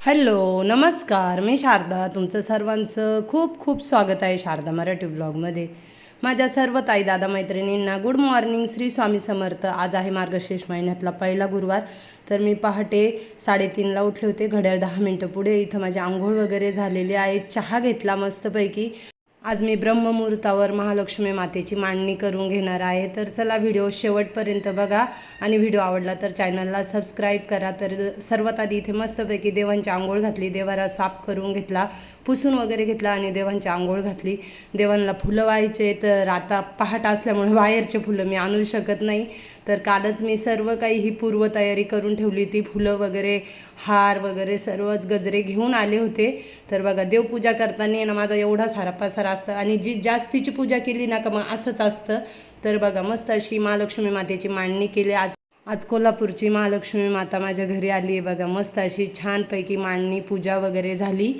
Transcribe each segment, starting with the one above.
Hello नमस्कार. मी शारदा. तुमचं सर्वांचं खूप खूप स्वागत आहे शारदा मराठी ब्लॉगमध्ये. माझ्या सर्व ताई दादा मैत्रिणींना गुड मॉर्निंग. श्री स्वामी समर्थ. आज आहे मार्गशीर्ष महिन्यातला पहिला गुरुवार. तर मी पहाटे साडेतीनला उठले होते. घड्याळ दहा मिनटं पुढे इथं माझी आंघोळ वगैरे झालेली आहे. चहा घेतला मस्तपैकी. आज मी ब्रह्ममुहूर्तावर महालक्ष्मी मातेची मांडणी करून घेणार आहे. तर चला व्हिडिओ शेवटपर्यंत बघा. आणि व्हिडिओ आवडला तर चॅनलला सबस्क्राईब करा. तर सर्वात आधी इथे मस्तपैकी देवांची आंघोळ घातली. देवाला साफ करून घेतला. पुसून वगैरे घेतला आणि देवांची आंघोळ घातली. देवांना फुलं व्हायचे तर आता पहाट असल्यामुळे बाहेरचे फुलं मी आणू शकत नाही. तर कालच मी सर्व काही ही पूर्वतयारी करून ठेवली ती फुलं वगैरे हार वगैरे सर्वच गजरे घेऊन आले होते. तर बघा देवपूजा करताना ना माझा एवढा सारा पसारा असतं. आणि जी जास्तीची पूजा केली ना का मग असंच असतं. तर बघा मस्त अशी महालक्ष्मी मातेची मांडणी केली. आज आज कोल्हापूरची महालक्ष्मी माता माझ्या घरी आली आहे बघा. मस्त अशी छानपैकी मांडणी पूजा वगैरे झाली.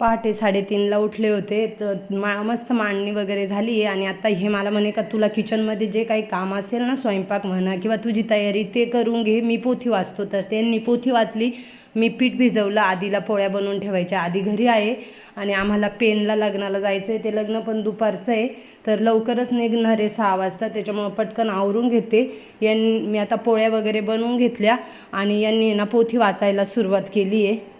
पहाटे साडेतीनला उठले होते. तर मा मस्त मांडणी वगैरे झाली आहे. आणि आता हे मला म्हणे का तुला किचनमध्ये जे काही काम असेल ना स्वयंपाक म्हणा किंवा तुझी तयारी ते करून घे. मी पोथी वाचतो. तर त्यांनी पोथी वाचली. मी पीठ भिजवलं आधीला पोळ्या बनवून ठेवायच्या. आधी घरी आहे आणि आम्हाला पेनला लग्नाला जायचं आहे ते लग्न पण दुपारचं आहे. तर लवकरच निघणार आहे सहा वाजता. त्याच्यामुळं पटकन आवरून घेते. यां मी आता पोळ्या वगैरे बनवून घेतल्या आणि यांनी ना पोथी वाचायला सुरुवात केली आहे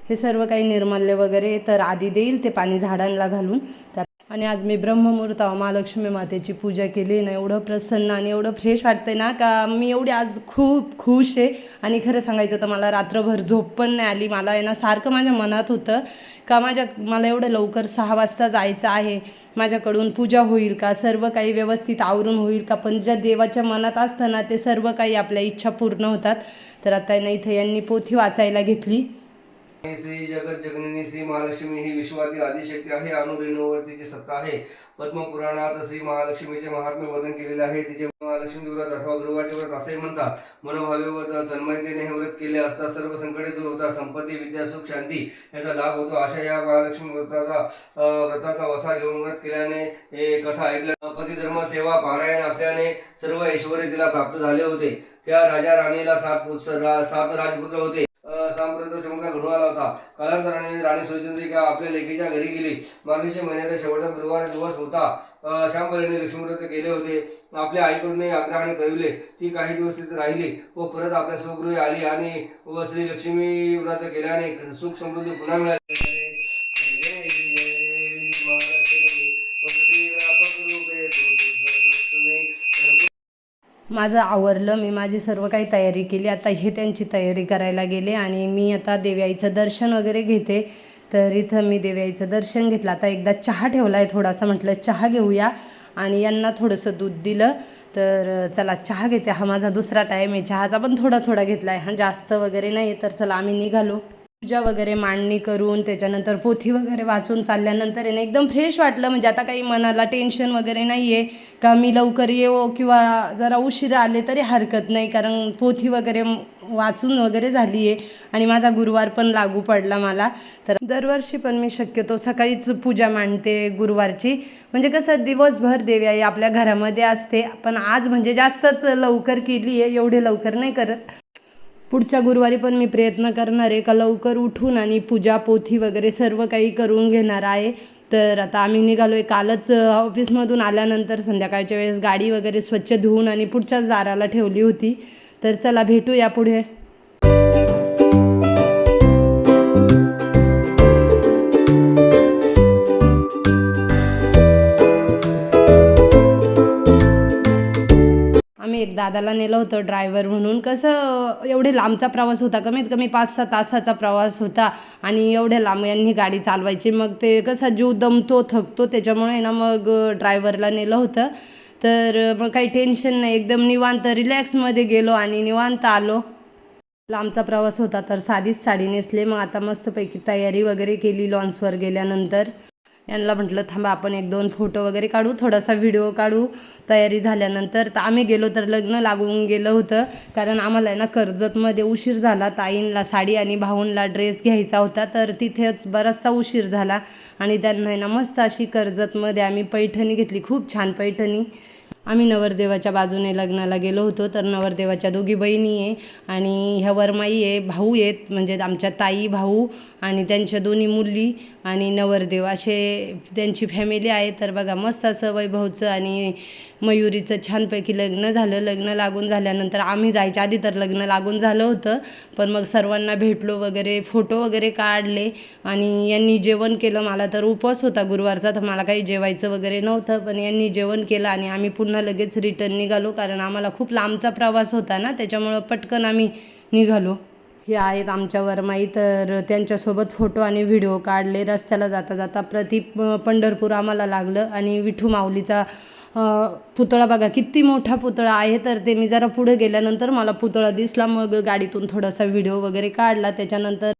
हे सर्व काही निर्मल्य वगैरे. तर आधी देईल ते पाणी झाडांना घालून. त्यात आणि आज मी ब्रह्ममुहूर्त महालक्ष्मी मातेची पूजा केली ना एवढं प्रसन्न आणि एवढं फ्रेश वाटतंय ना का मी एवढी आज खूप खुश आहे. आणि खरं सांगायचं तर मला रात्रभर झोप पण नाही आली. मला आहे ना सारखं माझ्या मनात होतं का माझ्या मला एवढं लवकर सहा वाजता जायचं आहे. माझ्याकडून पूजा होईल का सर्व काही व्यवस्थित आवरून होईल का? पण ज्या देवाच्या मनात असतं ना ते सर्व काही आपल्या इच्छा पूर्ण होतात. तर आता ना इथे यांनी पोथी वाचायला घेतली. श्री जगत जगनिनी श्री महालक्ष्मी ही विश्वातील आदिशक्ती आहे. अनुरेणूवर तिची सत्ता आहे पद्मपुराणात श्री महालक्ष्मीचे महात्म्य वर्णन केलेले आहे. तिचे महालक्ष्मी व्रत अथवा गुरुवारचे व्रत असे म्हणतात. मनोभावे व तन्मयतेने हे व्रत केले असता सर्व संकटे दूर होतात. संपत्ती विद्या सुख शांती याचा लाभ होतो. अशा या महालक्ष्मी व्रताचा व्रताचा वसा घेऊन व्रत केल्याने हे कथा ऐकल्या पतिधर्म सेवा पारायण असल्याने सर्व ऐश्वर्य तिला प्राप्त झाले होते. त्या राजा राणीला सात पुत्र सात राजपुत्र होते. सांप्रत होता. कालांतराने राणी सुचंद्रिका आपल्या लेकीच्या घरी गेली? मार्गशी महिन्याचा शेवटचा गुरुवार दिवस होता. अं, श्यामबलीने लक्ष्मीव्रत केले होते. आपल्या आईकडून आग्रहाने कळविले. ती काही दिवस तिथे राहिली व परत आपल्या स्वगृही आली आणि व श्री लक्ष्मी व्रत केल्याने सुख समृद्धी पुन्हा मिळाली. माझं आवरलं मी माझी सर्व काही तयारी केली. आता हे त्यांची तयारी करायला गेले आणि मी आता देव्याईचं दर्शन वगैरे घेते. तर इथं मी देव्याईचं दर्शन घेतलं. आता एकदा चहा ठेवला आहे थोडासा म्हटलं चहा घेऊया. आणि यांना थोडंसं दूध दिलं. तर चला चहा घेते. हा माझा दुसरा टाईम आहे. चहाचा पण थोडा थोडा घेतला आहे हा जास्त वगैरे नाही आहे तर चला आम्ही निघालो. पूजा वगैरे मांडणी करून त्याच्यानंतर पोथी वगैरे वाचून चालल्यानंतर आहे ना एकदम फ्रेश वाटलं. म्हणजे आता काही मनाला टेन्शन वगैरे नाही आहे का मी लवकर येवो किंवा जरा उशिरा आले तरी हरकत नाही. कारण पोथी वगैरे वाचून वगैरे झाली आहे आणि माझा गुरुवार पण लागू पडला मला. तर दरवर्षी पण मी शक्यतो सकाळीच पूजा मांडते गुरुवारची. म्हणजे कसं दिवसभर देवी आई आपल्या घरामध्ये असते. पण आज म्हणजे जास्तच लवकर केली आहे एवढे लवकर नाही करत. पुढच्या गुरुवारी पण मी प्रयत्न करणार आहे. का लवकर उठून आणि पूजा पोथी वगैरे सर्व काही करून घेणार आहे. तर आता आम्ही निघालो आहे कालच ऑफिसमधून आल्यानंतर संध्याकाळच्या वेळेस गाडी वगैरे स्वच्छ धुवून आणि पुढच्याच दाराला ठेवली होती. तर चला भेटूया पुढे. दादाला नेलं होतं ड्रायव्हर म्हणून. कसं एवढे लांबचा प्रवास होता कमीत कमी पाच सहा तासाचा प्रवास होता आणि एवढ्या लांब यांनी गाडी चालवायची. मग ते कसं जीव दमतो थकतो त्याच्यामुळे ना मग ड्रायव्हरला नेलं होतं. तर मग काही टेन्शन नाही. एकदम निवांत रिलॅक्समध्ये गेलो आणि निवांत आलो. लांबचा प्रवास होता तर साधीच साडी नेसले. मग आता मस्तपैकी तयारी वगैरे केली लॉन्सवर गेल्यानंतर. यांना म्हटलं थांबा आपण एक दोन फोटो वगैरे काढू थोडासा व्हिडिओ काढू. तयारी झाल्यानंतर तर आम्ही गेलो तर लग्न लागून गेलं होतं. कारण आम्हाला आहे ना कर्जतमध्ये उशीर झाला. ताईंला साडी आणि भाऊंला ड्रेस घ्यायचा होता. तर तिथेच बराचसा उशीर झाला. आणि त्यांना आहे ना मस्त अशी कर्जतमध्ये आम्ही पैठणी घेतली. खूप छान पैठणी. आम्ही नवरदेवाच्या बाजूने लग्नाला गेलो होतो. तर नवरदेवाच्या दोघी बहिणी आहे. आणि ह्या वरमाई आहे भाऊ आहेत. म्हणजे आमच्या ताई भाऊ आणि त्यांच्या दोन्ही मुली आणि नवरदेव असे त्यांची फॅमिली आहे. तर बघा मस्त असं वैभवचं आणि मयुरीचं छानपैकी लग्न झालं. लग्न लागून झाल्यानंतर आम्ही जायच्या आधी तर लग्न लागून झालं होतं. पण मग सर्वांना भेटलो वगैरे फोटो वगैरे काढले आणि यांनी जेवण केलं. मला तर उपवास होता गुरुवारचा तर मला काही जेवायचं वगैरे नव्हतं. पण यांनी जेवण केलं आणि आम्ही पुन्हा लगेच रिटर्न निघालो. कारण आम्हाला खूप लांबचा प्रवास होता ना त्याच्यामुळं पटकन आम्ही निघालो. हे आहेत आमच्या वरमाई तर त्यांच्यासोबत फोटो आणि व्हिडिओ काढले. रस्त्याला जाता जाता प्रति पंढरपूर आम्हाला लागलं. आणि विठू माऊलीचा पुतळा बघा किती मोठा पुतळा आहे. तर ते मी जरा पुढे गेल्यानंतर मला पुतळा दिसला. मग गाडीतून थोडासा व्हिडिओ वगैरे काढला. त्याच्यानंतर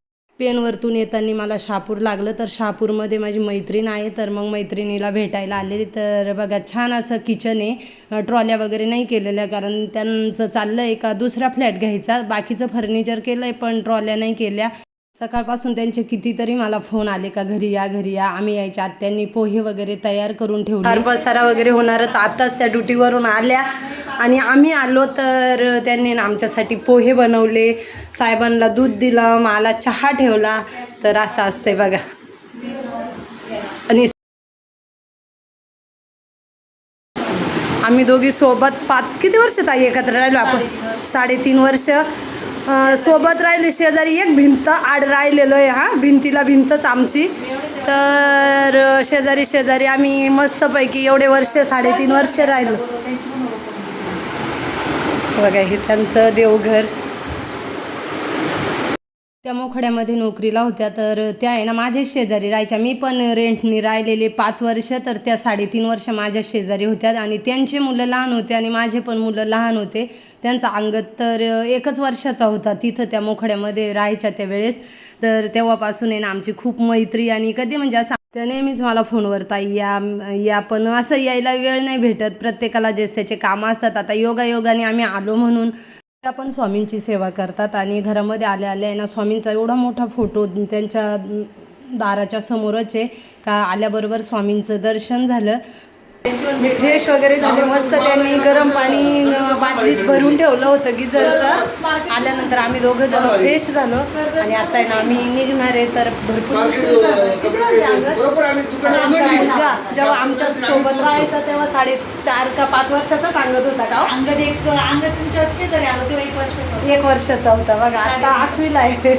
पेनवरतून येताना मला शहापूर लागलं. तर शहापूरमध्ये माझी मैत्रीण आहे. तर मग मैत्रिणीला भेटायला आले तर बघा छान असं किचन आहे. ट्रॉल्या वगैरे नाही केलेल्या. कारण त्यांचं चाललं आहे का दुसरा फ्लॅट घ्यायचा. बाकीचं फर्निचर केलं आहे पण ट्रॉल्या नाही केल्या. सकाळपासून त्यांचे कितीतरी मला फोन आले का घरी या घरी या. आम्ही यायच्या आत त्यांनी पोहे वगैरे तयार करून ठेवले. पसारा वगैरे होणारच. आताच त्या ड्युटीवरून आल्या. आणि आम्ही आलो तर त्यांनी आमच्यासाठी पोहे बनवले. साहेबांना दूध दिलं मला चहा ठेवला. तर असं असतंय बघा. आणि आम्ही दोघी सोबत पाच किती वर्ष ताई एकत्र राहिलो आपण? साडेतीन वर्ष. सोबत राहिले शेजारी एक भिंत आड राहिलेलो आहे हा. भिंतीला भिंतच आमची. तर शेजारी शेजारी आम्ही मस्तपैकी एवढे वर्ष साडेतीन वर्ष राहिलो. बघा हे त्यांचं देवघर. त्या मोखड्यामध्ये नोकरीला होत्या तर त्या आहे ना माझ्याच शेजारी राहायच्या. मी पण रेंटनी राहिलेले पाच वर्ष तर त्या साडेतीन वर्ष माझ्या शेजारी होत्या. आणि त्यांचे मुलं लहान होते आणि माझे पण मुलं लहान होते. त्यांचा अंगत तर एकच वर्षाचा होता. तिथं त्या मोखड्यामध्ये राहायच्या त्या वेळेस तर तेव्हापासून आहे ना आमची खूप मैत्री आणि कधी म्हणजे असं त्या नेहमीच मला फोनवर ताई या या पण असं यायला वेळ नाही भेटत. प्रत्येकाला जे त्याचे कामं असतात. आता योगायोगाने आम्ही आलो म्हणून त्या पण स्वामींची सेवा करतात आणि घरामध्ये आल्या आल्या आहे ना स्वामींचा एवढा मोठा फोटो त्यांच्या दाराच्या समोरच आहे का आल्याबरोबर स्वामींचं दर्शन झालं. फ्रेश वगैरे झाले मस्त त्यांनी गरम पाणी बादलीत भरून ठेवलं होतं गिझरचं. आल्यानंतर आम्ही दोघं जण फ्रेश झालो. आणि आता आहे ना आम्ही निघणार आहे तर भरपूर मुलगा जेव्हा आमच्यासोबत राहायचा तेव्हा साडेचार का पाच वर्षाचा सांगत होता का हो? अंगद एक अंगद तुमच्या शेजारी आलो तेव्हा एक वर्षाचा होता. एक वर्षाचा होता. बघा आता आठवीला आहे.